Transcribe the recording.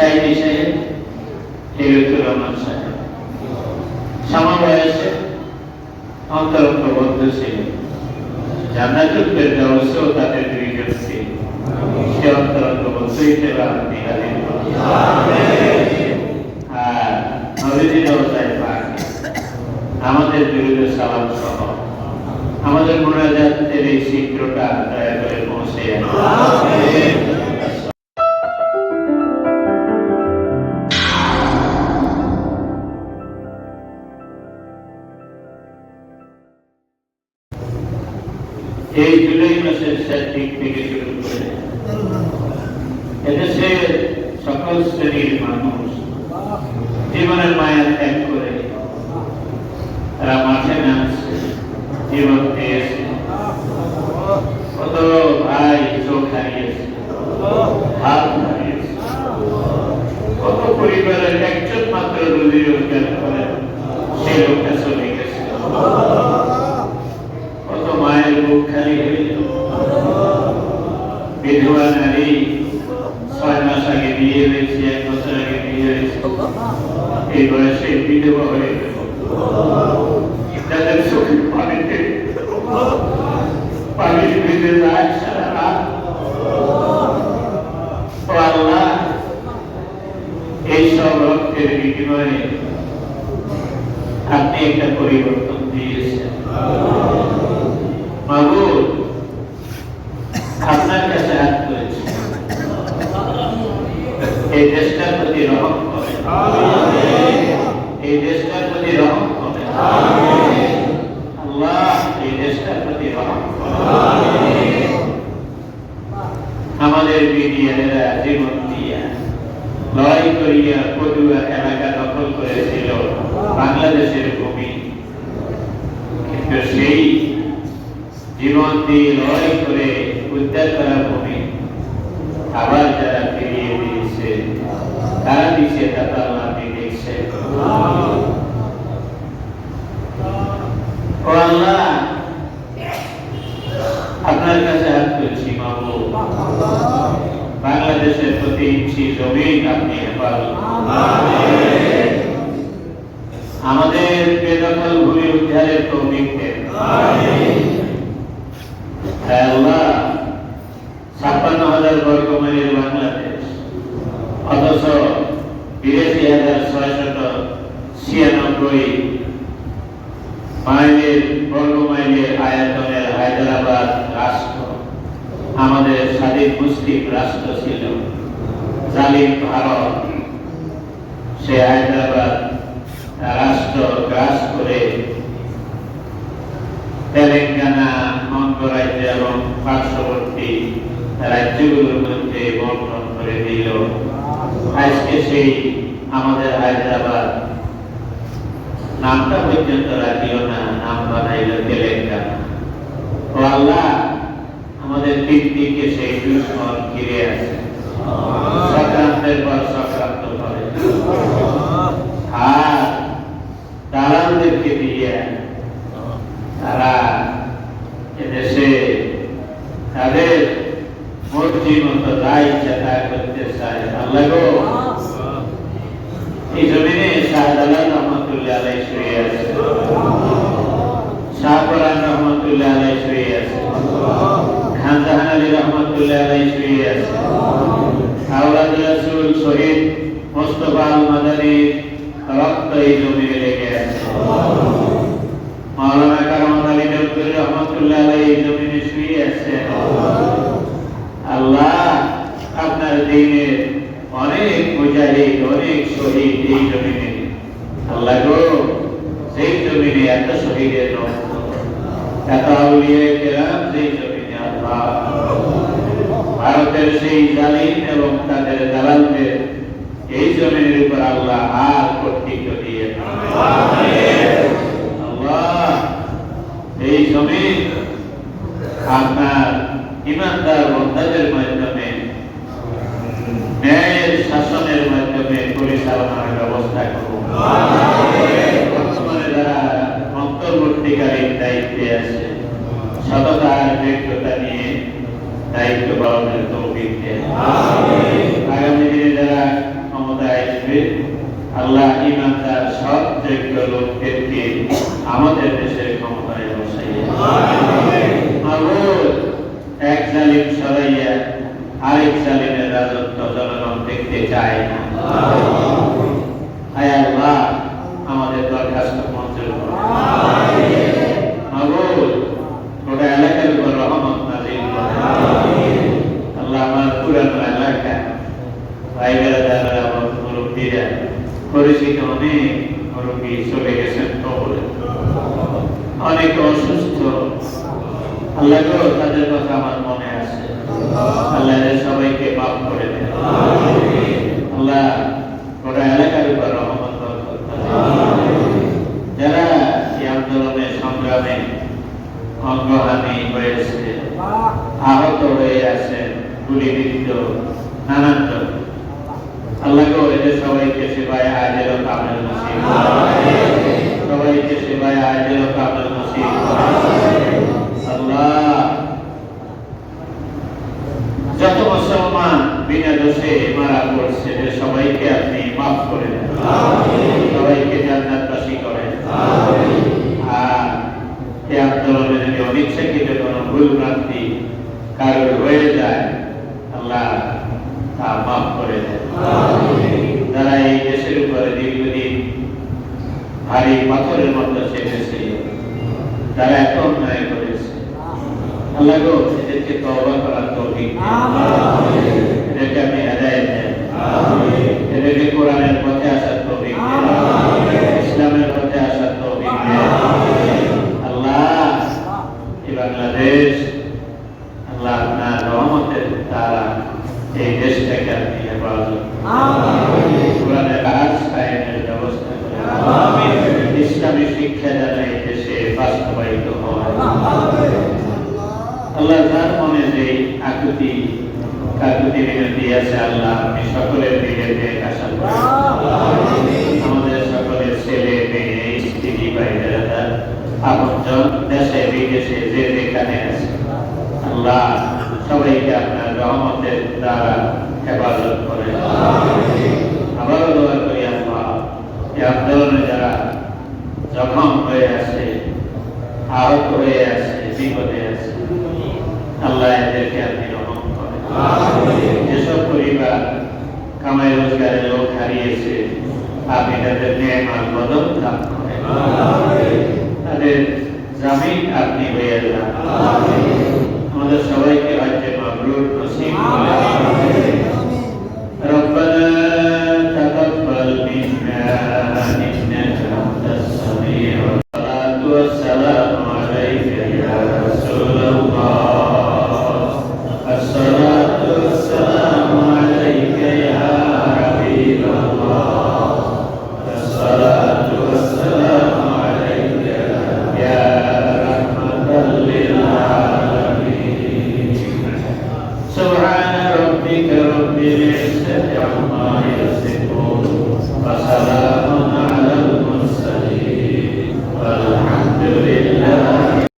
সাইদি সাহেব। হিরতুর সাহেব সমবয়সে অন্তরঙ্গ বন্ধু ছিলেন তাদের দুইজন ছিল। সে অন্তরঙ্গ বন্ধু হিসেবে আমি পাক। আমাদের বিরুদ্ধে সালাম সহ। আমাদের এই চিত্রটা দয়া করে পৌঁছে জীবনের মায়া ত্যাগ করে তারা মাঠে নামছে, জীবন কত ভাই চোখ হারিয়েছে, হাত হারিয়েছে। কত পরিবারের একজন মাত্র রুজি রোজগার করে এই বয়সে বিধবা হয়ে গেল। তাদের চোখে পানিতে পানির ভিতরে যায় সারা রাত। আল্লাহ রক্তের বিনিময়ে আপনি একটা পরিবর্তন দিয়েছেন। মাহবুব আপনার কাছে হাত করেছি এই দেশটার প্রতি রহম করে এই দেশটার প্রতি রহম করে আল্লাহ এই দেশটার প্রতি রহম করে আমাদের বিডিআরেরা জীবন দিয়া লড়াই করিয়া পটুয়া এলাকা দখল করেছিল বাংলাদেশের ভূমি কিন্তু সেই জীবন দিয়ে লড়াই করে উদ্ধার করা ভূমি আবার যারা ফিরিয়ে আপনার কাছে হাত করছি মাবু বাংলাদেশের প্রতি ইঞ্চি জমিন আপনি হেফাজত। আমাদের বেদখল ভূমি উদ্ধারের তৌফিক হ্যাঁ ছাপ্পান্ন হাজার বর্গ মাইলের বাংলাদেশ, অথচ বিরাশি হাজার ছয়শত ছিয়ানব্বই মাইলের বর্গ মাইলের আয়তনের হায়দ্রাবাদ রাষ্ট্র, আমাদের স্বাধীন মুসলিম রাষ্ট্র ছিল, জালিম ভারত, সে হায়দ্রাবাদ রাষ্ট্র গ্রাস করে তেলেঙ্গানা অঙ্গরাজ্য এবং পার্শ্ববর্তী রাজ্যগুলোর মধ্যে বন্টন করে দিল। আজকে সেই আমাদের হায়দ্রাবাদ। নামটা পর্যন্ত রাখিও না, নাম বানাইল তেলেঙ্গানা। ও আল্লাহ, আমাদের তিন দিকে সেই দুশ্মন ঘিরে আছে সক্রান্তের পর সক্রান্ত করে আর দালালদেরকে দিয়ে তারা এদেশে তাদের মর্জি মতো যা ইচ্ছা তা করতে চায় আল্লাহ। গো এই জমিনে শাহজালাল রহমতুল্লাহ আছে। শাহপরান রহমতুল্লাহ আলাই শুয়ে আছে। খানজাহান আলী রহমতুল্লাহ আলাই শুয়ে আছে। আওলাদ রাসূল শহীদ মোস্তফা এই জমিনে আছে। মাওলানা কারামত আলী নবী রহমতুল্লাহ আলাই এই জমিনে শুয়ে আছে আল্লাহ আপনার দিনের সেই জমিনে এত শহীদের রক্ত। এত আউলিয়া কেরাম সেই জমিনে আল্লাহ। ভারতের সেই জালিম এবং তাদের দালালদের, এই জমিনের উপর আল্লাহ আর কর্তৃত্ব দিয়ে দিন। আল্লাহ এই জমিন আপনার ইমানদার বন্ধাদের মাধ্যমে ন্যায়ের শাসনের মাধ্যমে পরিচালনার ব্যবস্থা করুন বর্তমানে যারা অন্তর্বর্তীকালীন দায়িত্বে আছে সততার যোগ্যতা নিয়ে দায়িত্ব পালনের তৌফিক দেন। আগামী দিনে যারা আসবে, আল্লাহ ইমানদার সব যোগ্য লোকদেরকে আমাদের দেশের ক্ষমতায় বসাইয়া এক জালিম সরাইয়া আরেক জালিমের রাজত্ব জনগণ দেখতে চায় না। হায় আল্লাহ আমাদের দরখাস্ত মঞ্জুর করুন মাবুদ, গোটা এলাকার উপর রহমত নাজিল করুন আল্লাহ আমার পুরানো এলাকা ভাই বেড়াদাররা আমার মুরব্বীরা পরিচিত অনেক মুরব্বী চলে গেছেন কবরে অনেক অসুস্থ আল্লাহ গো তাদের কথা আমার মনে আছে আল্লাহ সবাইকে মাফ করে দেন আল্লাহ গোটা এলাকার উপর রহমত। যারা এই আন্দোলনে সংগ্রামে অঙ্গহানি হয়েছে আহত হয়ে আছেন গুলিবিদ্ধ নানান। আল্লাহ গো এদের সবাইকে সেবায় আজের ও কামের নসিব সবাইকে সেবায় আজের ও কামের নসিব যত মুসলমান বিনা দোষে মারা পড়ছে সবাইকে আপনি মাফ করে দেন সবাইকে জান্নাতবাসী করেন। আর এই আন্দোলনে যদি অনিচ্ছাকৃত কোনো ভুল ভ্রান্তি কারোর হয়ে যায় আল্লাহ তা মাফ করে দেন। যারা এই দেশের উপরে দীর্ঘদিন ভারী পাথরের মতো চেপেছে তারা করেছে আল্লাহ গো এদেরকে তওবা করার তৌফিক দিন। এদেরকে আপনি হেদায়েত দেন এদেরকে কোরআনের পথে আসার তৌফিক দেন ইসলামের পথে আসার তৌফিক দেন আল্লাহ এই বাংলাদেশ আল্লাহ আপনার রহমতের দ্বারা এই দেশটাকে আপনি হেফাজত কোরআনের আজ কায়েমের ব্যবস্থা করেন ইসলামী শিক্ষা যেন এই দেশে বাস্তবায়িত হয় আল্লাহ যার মনে যে আকুতি আছে আল্লাহ আপনি সকলের দিকে আশা আমাদের সকলের ছেলে মেয়ে স্ত্রী ভাই বেড়াদার আপনজন দেশে বিদেশে যে যেখানে আছে। আল্লাহ সবাইকে আপনার রহমতের দ্বারা হেফাজত করে। আবারও দোয়া করি আল্লাহ এই আন্দোলনে যারা জখম হয়ে আছে আহত হয়ে আছে বিপদে আছে আল্লাহ এদেরকে আপনি যেসব পরিবার কামাই রোজগারের লোক হারিয়েছে আপনি তাদের নিয়মাল বদল দান করেন তাদের জামিন আপনি হয়ে যান আমাদের সবাইকে রাজ্যে মাবরুর নসিব করেন ربنا تقبل منا انك انت السميع الصلاه والسلام عليك يا رسول الله Amen.